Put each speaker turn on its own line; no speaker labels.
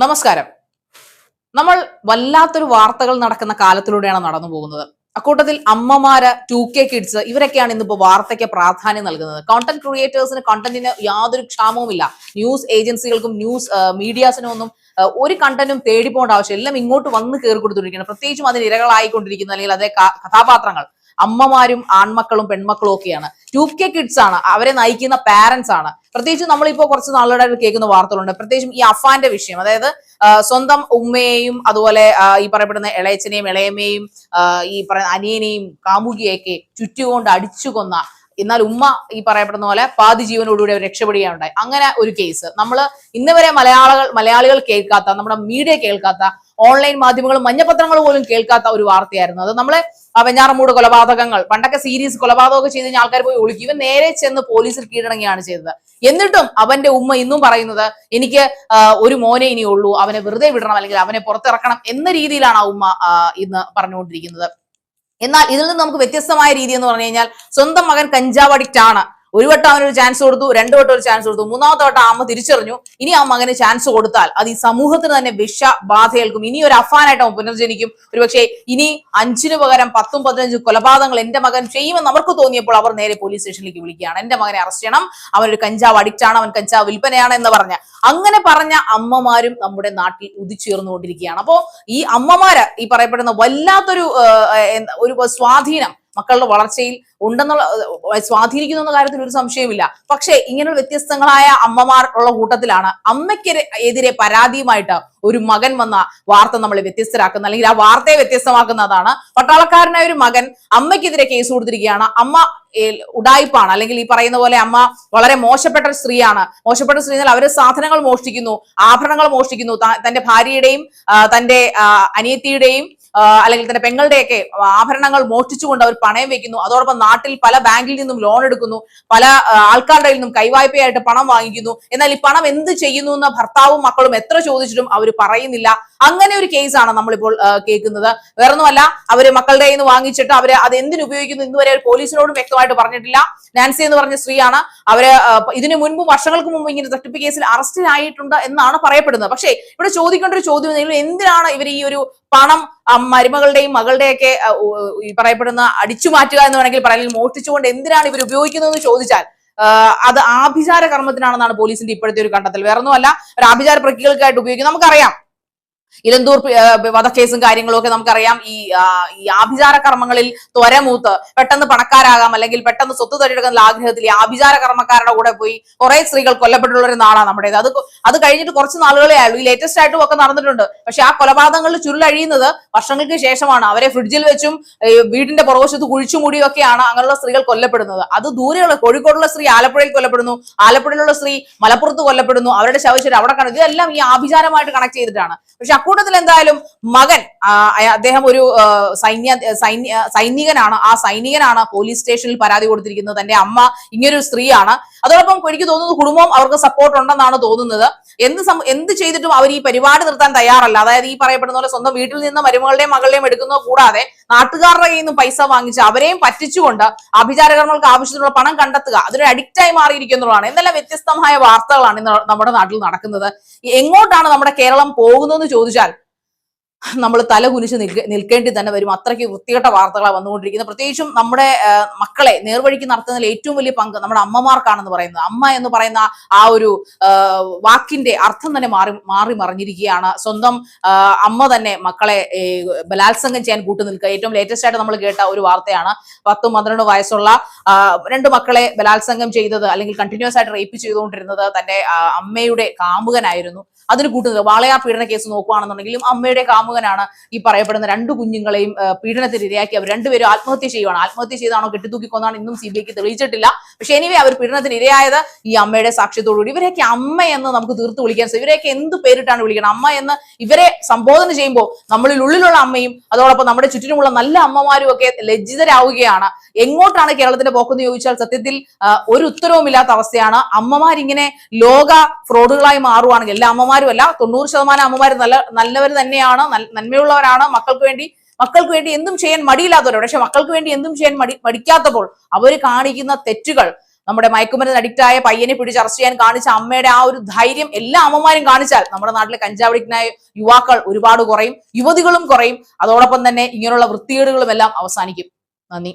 നമസ്കാരം. നമ്മൾ വല്ലാത്തൊരു വാർത്തകൾ നടക്കുന്ന കാലത്തിലൂടെയാണ് നടന്നു പോകുന്നത്. അക്കൂട്ടത്തിൽ അമ്മമാര് ടു കെ കിഡ്സ് ഇവരൊക്കെയാണ് ഇന്നിപ്പോ വാർത്തയ്ക്ക് പ്രാധാന്യം നൽകുന്നത്. കോണ്ടന്റ് ക്രിയേറ്റേഴ്സിന് കണ്ടന്റിന് യാതൊരു ക്ഷാമവുമില്ല. ന്യൂസ് ഏജൻസികൾക്കും ന്യൂസ് മീഡിയാസിനും ഒന്നും ഒരു കണ്ടന്റും തേടി പോകേണ്ട ആവശ്യം എല്ലാം ഇങ്ങോട്ട് വന്ന് കയറി കൊടുത്തിരിക്കുന്നത് പ്രത്യേകിച്ചും അതിന് ഇരകളായിക്കൊണ്ടിരിക്കുന്ന അല്ലെങ്കിൽ അതേ കഥാപാത്രങ്ങൾ. അമ്മമാരും ആൺമക്കളും പെൺമക്കളും ഒക്കെയാണ്. ടു കെ കിഡ്സ് ആണ്. അവരെ നയിക്കുന്ന പാരന്റ്സ് ആണ്. പ്രത്യേകിച്ച് നമ്മളിപ്പോ കുറച്ച് നാളുകളായിട്ട് കേൾക്കുന്ന വാർത്തകളുണ്ട്. പ്രത്യേകിച്ചും ഈ അഫാന്റെ വിഷയം. അതായത് സ്വന്തം ഉമ്മയെയും അതുപോലെ ഈ പറയപ്പെടുന്ന ഇളയച്ചനെയും ഇളയമ്മയും ഈ പറയുന്ന അനിയനെയും കാമുകിയൊക്കെ ചുറ്റുകൊണ്ട് അടിച്ചു കൊന്ന എന്നാൽ ഉമ്മ ഈ പറയപ്പെടുന്ന പോലെ പാതി ജീവനോടുകൂടി അവർ രക്ഷപ്പെടുകയുണ്ടായി. അങ്ങനെ ഒരു കേസ് നമ്മൾ ഇന്ന് വരെ മലയാളികൾ മലയാളികൾ കേൾക്കാത്ത നമ്മുടെ മീഡിയ കേൾക്കാത്ത ഓൺലൈൻ മാധ്യമങ്ങളും മഞ്ഞപത്രങ്ങൾ പോലും കേൾക്കാത്ത ഒരു വാർത്തയായിരുന്നു. അത് നമ്മളെ വെഞ്ഞാറമൂട് കൊലപാതകങ്ങൾ പണ്ടൊക്കെ സീരീസ് കൊലപാതകമൊക്കെ ചെയ്ത് കഴിഞ്ഞാൽ ആൾക്കാർ പോയി ഒളിക്കും. ഇവൻ നേരെ ചെന്ന് പോലീസിൽ കീഴടങ്ങുകയാണ് ചെയ്തത്. എന്നിട്ടും അവന്റെ ഉമ്മ ഇന്നും പറയുന്നത് എനിക്ക് ഒരു മോനെ ഇനി ഉള്ളൂ. അവനെ വെറുതെ വിടണം. അല്ലെങ്കിൽ അവനെ പുറത്തിറക്കണം. എന്ന രീതിയിലാണ് ആ ഉമ്മ ഇന്ന് പറഞ്ഞുകൊണ്ടിരിക്കുന്നത്. എന്നാൽ ഇതിൽ നിന്ന് നമുക്ക് വ്യത്യസ്തമായ രീതി എന്ന് പറഞ്ഞു കഴിഞ്ഞാൽ സ്വന്തം മകൻ കഞ്ചാവ് അഡിക്റ്റ് ആണ്. ഒരു വട്ടം അവനൊരു ചാൻസ് കൊടുത്തു രണ്ടു വട്ടം ഒരു ചാൻസ് കൊടുത്തു മൂന്നാമത്തെ വട്ടം അമ്മ തിരിച്ചറിഞ്ഞു. ഇനി ആ മകന് ചാൻസ് കൊടുത്താൽ അത് ഈ സമൂഹത്തിന് തന്നെ വിഷ ബാധയേൽക്കും. ഇനി ഒരു അഫാനായിട്ട് അവൻ പുനർജനിക്കും. ഒരുപക്ഷെ ഇനി അഞ്ചിന് പകരം പത്തും പതിനഞ്ചും കൊലപാതകങ്ങൾ എന്റെ മകൻ ചെയ്യുമെന്ന് അവർക്ക് തോന്നിയപ്പോൾ അവർ നേരെ പോലീസ് സ്റ്റേഷനിലേക്ക് വിളിക്കുകയാണ്. എന്റെ മകനെ അറസ്റ്റ് ചെയ്യണം. അവനൊരു കഞ്ചാവ് അഡിക്റ്റാണ് അവൻ കഞ്ചാവ് വിൽപ്പനയാണ് എന്ന് പറഞ്ഞ അങ്ങനെ പറഞ്ഞ അമ്മമാരും നമ്മുടെ നാട്ടിൽ ഉദിച്ചുയർന്നുകൊണ്ടിരിക്കുകയാണ്. അപ്പോ ഈ അമ്മമാര് ഈ പറയപ്പെടുന്ന വല്ലാത്തൊരു ഒരു സ്വാധീനം മക്കളുടെ വളർച്ചയിൽ ഉണ്ടെന്നുള്ള സ്വാധീനിക്കുന്നു എന്ന കാര്യത്തിൽ ഒരു സംശയമില്ല പക്ഷേ ഇങ്ങനെ വ്യത്യസ്തങ്ങളായ അമ്മമാർ ഉള്ള കൂട്ടത്തിലാണ് അമ്മയ്ക്ക് എതിരെ പരാതിയുമായിട്ട് ഒരു മകൻ വന്ന വാർത്ത നമ്മൾ വ്യത്യസ്തരാക്കുന്ന അല്ലെങ്കിൽ ആ വാർത്തയെ വ്യത്യസ്തമാക്കുന്നതാണ്. പട്ടാളക്കാരനായ ഒരു മകൻ അമ്മയ്ക്കെതിരെ കേസ് കൊടുത്തിരിക്കുകയാണ്. അമ്മ ഉടായ്പാണ് അല്ലെങ്കിൽ ഈ പറയുന്ന പോലെ അമ്മ വളരെ മോശപ്പെട്ട സ്ത്രീയാണ്. മോശപ്പെട്ട സ്ത്രീ എന്നാൽ അവർ സാധനങ്ങൾ മോഷ്ടിക്കുന്നു ആഭരണങ്ങൾ മോഷ്ടിക്കുന്നു. തന്റെ ഭാര്യയുടെയും തന്റെ അനിയത്തിയുടെയും അല്ലെങ്കിൽ തന്നെ പെങ്ങളുടെയൊക്കെ ആഭരണങ്ങൾ മോഷ്ടിച്ചുകൊണ്ട് അവർ പണയം വെക്കുന്നു. അതോടൊപ്പം നാട്ടിൽ പല ബാങ്കിൽ നിന്നും ലോൺ എടുക്കുന്നു. പല ആൾക്കാരുടെ നിന്നും കൈവായ്പയായിട്ട് പണം വാങ്ങിക്കുന്നു. എന്നാൽ ഈ പണം എന്ത് ചെയ്യുന്നു എന്ന ഭർത്താവും മക്കളും എത്ര ചോദിച്ചിട്ടും അവർ പറയുന്നില്ല. അങ്ങനെ ഒരു കേസാണ് നമ്മളിപ്പോൾ കേൾക്കുന്നത്. വേറൊന്നുമല്ല അവർ മക്കളുടെ കയ്യിൽ നിന്ന് വാങ്ങിച്ചിട്ട് അവർ അത് എന്തിനു ഉപയോഗിക്കുന്നു? ഇന്നുവരെ അവർ പോലീസിനോടും വ്യക്തമായിട്ട് പറഞ്ഞിട്ടില്ല. നാൻസി എന്ന് പറഞ്ഞ സ്ത്രീയാണ്. അവർ ഇതിനു മുൻപ് വർഷങ്ങൾക്ക് മുമ്പ് ഇങ്ങനെ തട്ടിപ്പ് കേസിൽ അറസ്റ്റിലായിട്ടുണ്ട് എന്നാണ് പറയപ്പെടുന്നത്. പക്ഷേ ഇവിടെ ചോദിക്കേണ്ട ഒരു ചോദ്യം എന്തിനാണ് ഇവർ ഈ ഒരു പണം മരുമകളുടെയും മകളുടെയൊക്കെ ഈ പറയപ്പെടുന്ന അടിച്ചു മാറ്റുക എന്ന് വേണമെങ്കിൽ പറയാൻ മോഷ്ടിച്ചുകൊണ്ട് എന്തിനാണ് ഇവർ ഉപയോഗിക്കുന്നതെന്ന് ചോദിച്ചാൽ അത് ആഭിചാര കർമ്മത്തിനാണെന്നാണ് പോലീസിന്റെ ഇപ്പോഴത്തെ ഒരു കണ്ടെത്തൽ. വേറൊന്നുമല്ല ഒരു ആഭിചാര പ്രക്രിയകൾക്കായിട്ട് ഉപയോഗിക്കും. നമുക്കറിയാം ഇലന്തൂർ വധക്കേസും കാര്യങ്ങളും ഒക്കെ നമുക്കറിയാം. ഈ ഈ ആഭിചാര കർമ്മങ്ങളിൽ ത്വരമൂത്ത് പെട്ടെന്ന് പണക്കാരാകാം അല്ലെങ്കിൽ പെട്ടെന്ന് സ്വത്ത് തടിയെടുക്കുന്ന ആഗ്രഹത്തിൽ ഈ ആഭിചാര കർമ്മക്കാരുടെ കൂടെ പോയി കുറെ സ്ത്രീകൾ കൊല്ലപ്പെട്ടുള്ള ഒരു നാടാണ് നമ്മുടേത്. അത് അത് കഴിഞ്ഞിട്ട് കുറച്ച് നാളുകളെ ആയുള്ളൂ. ഈ ലേറ്റസ്റ്റ് ആയിട്ടും ഒക്കെ നടന്നിട്ടുണ്ട്. പക്ഷെ ആ കൊലപാതകങ്ങളിൽ ചുരുളഴിയുന്നത് വർഷങ്ങൾക്ക് ശേഷമാണ്. അവരെ ഫ്രിഡ്ജിൽ വെച്ചും വീടിന്റെ പുറവശത്ത് കുഴിച്ചു ഒക്കെയാണ് അങ്ങനെയുള്ള സ്ത്രീകൾ കൊല്ലപ്പെടുന്നത്. അത് ദൂരെയുള്ള കോഴിക്കോടുള്ള സ്ത്രീ ആലപ്പുഴയിൽ കൊല്ലപ്പെടുന്നു. ആലപ്പുഴയിലുള്ള സ്ത്രീ മലപ്പുറത്ത് കൊല്ലപ്പെടുന്നു. അവരുടെ ശവശരി അവിടെ കാണും ഇതെല്ലാം ഈ ആഭിചാരമായിട്ട് കണക്ട് ചെയ്തിട്ടാണ്. പക്ഷെ അക്കൂട്ടത്തിൽ എന്തായാലും മകൻ അദ്ദേഹം ഒരു സൈന്യ സൈന്യ സൈനികനാണ്. ആ സൈനികനാണ് പോലീസ് സ്റ്റേഷനിൽ പരാതി കൊടുത്തിരിക്കുന്നത്. തന്റെ അമ്മ ഇങ്ങനൊരു സ്ത്രീയാണ്. അതോടൊപ്പം എനിക്ക് തോന്നുന്നത് കുടുംബം അവർക്ക് സപ്പോർട്ട് ഉണ്ടെന്നാണ് തോന്നുന്നത്. എന്ത് എന്ത് ചെയ്തിട്ടും അവർ ഈ പരിപാടി നിർത്താൻ തയ്യാറല്ല. അതായത് ഈ പറയപ്പെടുന്ന പോലെ സ്വന്തം വീട്ടിൽ നിന്ന് മരുമകളുടെയും മകളുടെയും എടുക്കുന്നത് കൂടാതെ നാട്ടുകാരുടെ കയ്യിൽ നിന്നും പൈസ വാങ്ങിച്ച് അവരെയും പറ്റിച്ചുകൊണ്ട് അഭിചാരകർമ്മങ്ങൾക്ക് ആവശ്യത്തിനുള്ള പണം കണ്ടെത്തുക. അതൊരു അഡിക്റ്റായി മാറിയിരിക്കുന്നതാണ് എന്തെല്ലാം വ്യത്യസ്തമായ വാർത്തകളാണ് നമ്മുടെ നാട്ടിൽ നടക്കുന്നത്. എങ്ങോട്ടാണ് നമ്മുടെ കേരളം പോകുന്നതെന്ന് ചോദിച്ചാൽ നമ്മൾ തല കുനിച്ച് നിൽക്ക നിൽക്കേണ്ടി തന്നെ വരും. അത്രയ്ക്ക് വൃത്തികെട്ട വാർത്തകളാണ് വന്നുകൊണ്ടിരിക്കുന്നത്. പ്രത്യേകിച്ചും നമ്മുടെ മക്കളെ നേർവഴിക്ക് നടത്തുന്നതിൽ ഏറ്റവും വലിയ പങ്ക് നമ്മുടെ അമ്മമാർക്കാണെന്ന് പറയുന്നത്. അമ്മ എന്ന് പറയുന്ന ആ ഒരു വാക്കിന്റെ അർത്ഥം തന്നെ മാറി മാറി മറിഞ്ഞിരിക്കുകയാണ്. സ്വന്തം അമ്മ തന്നെ മക്കളെ ബലാത്സംഗം ചെയ്യാൻ കൂട്ടു നിൽക്കുക ഏറ്റവും ലേറ്റസ്റ്റ് ആയിട്ട് നമ്മൾ കേട്ട ഒരു വാർത്തയാണ്. പത്തും പന്ത്രണ്ട് വയസ്സുള്ള രണ്ട് മക്കളെ ബലാത്സംഗം ചെയ്തത് അല്ലെങ്കിൽ കണ്ടിന്യൂസ് ആയിട്ട് റേപ്പ് ചെയ്തുകൊണ്ടിരുന്നത് തന്റെ അമ്മയുടെ കാമുകനായിരുന്നു. അതിന് കൂട്ടുന്നത് വാളയാർ പീഡന കേസ് നോക്കുകയാണെന്നുണ്ടെങ്കിലും അമ്മയുടെ കാമുകനാണ് ഈ പറയപ്പെടുന്ന രണ്ട് കുഞ്ഞുങ്ങളെയും പീഡനത്തിന് ഇരയാക്കി അവർ രണ്ടുപേരും ആത്മഹത്യ ചെയ്യുവാണ്. ആത്മഹത്യ ചെയ്താണോ കെട്ടിത്തൂക്കിക്കൊന്നാണ് ഇന്നും സി ബി ഐക്ക് തെളിയിച്ചിട്ടില്ല. പക്ഷെ എനിവേ അവർ പീഡനത്തിന് ഇരയായത് ഈ അമ്മയുടെ സാക്ഷ്യത്തോടുകൂടി. ഇവരെയൊക്കെ അമ്മ എന്ന് നമുക്ക് തീർത്ത് വിളിക്കാൻ ഇവരെയൊക്കെ എന്ത് പേരിട്ടാണ് വിളിക്കണം? അമ്മ എന്ന് ഇവരെ സംബോധന ചെയ്യുമ്പോൾ നമ്മളിൽ ഉള്ളിലുള്ള അമ്മയും അതോടൊപ്പം നമ്മുടെ ചുറ്റിനുമുള്ള നല്ല അമ്മമാരും ഒക്കെ ലജ്ജിതരാവുകയാണ്. എങ്ങോട്ടാണ് കേരളത്തിന്റെ പോക്കെന്ന് ചോദിച്ചാൽ സത്യത്തിൽ ഒരു ഉത്തരവുമില്ലാത്ത അവസ്ഥയാണ്. അമ്മമാരിങ്ങനെ ലോക ഫ്രോഡുകളായി മാറുവാണെങ്കിൽ എല്ലാ അമ്മമാരും അല്ല തൊണ്ണൂറ് ശതമാനം അമ്മമാർ നല്ല നല്ലവർ തന്നെയാണ് നൽ- നന്മയുള്ളവരാണ്. മക്കൾക്ക് വേണ്ടി മക്കൾക്ക് വേണ്ടി എന്തും ചെയ്യാൻ മടിയില്ലാത്തവരാണ്. പക്ഷെ മക്കൾക്ക് വേണ്ടി എന്തും ചെയ്യാൻ മടി മടിക്കാത്തപ്പോൾ അവർ കാണിക്കുന്ന തെറ്റുകൾ. നമ്മുടെ മയക്കുമരുന്ന് അഡിക്റ്റായ പയ്യനെ പിടിച്ച് അറസ്റ്റ് ചെയ്യാൻ കാണിച്ച അമ്മയുടെ ആ ഒരു ധൈര്യം എല്ലാ അമ്മമാരും കാണിച്ചാൽ നമ്മുടെ നാട്ടിലെ കഞ്ചാവടിക്കനായ യുവാക്കൾ ഒരുപാട് കുറയും. യുവതികളും കുറയും. അതോടൊപ്പം തന്നെ ഇങ്ങനെയുള്ള വൃത്തികേടുകളും എല്ലാം അവസാനിക്കും. നന്ദി.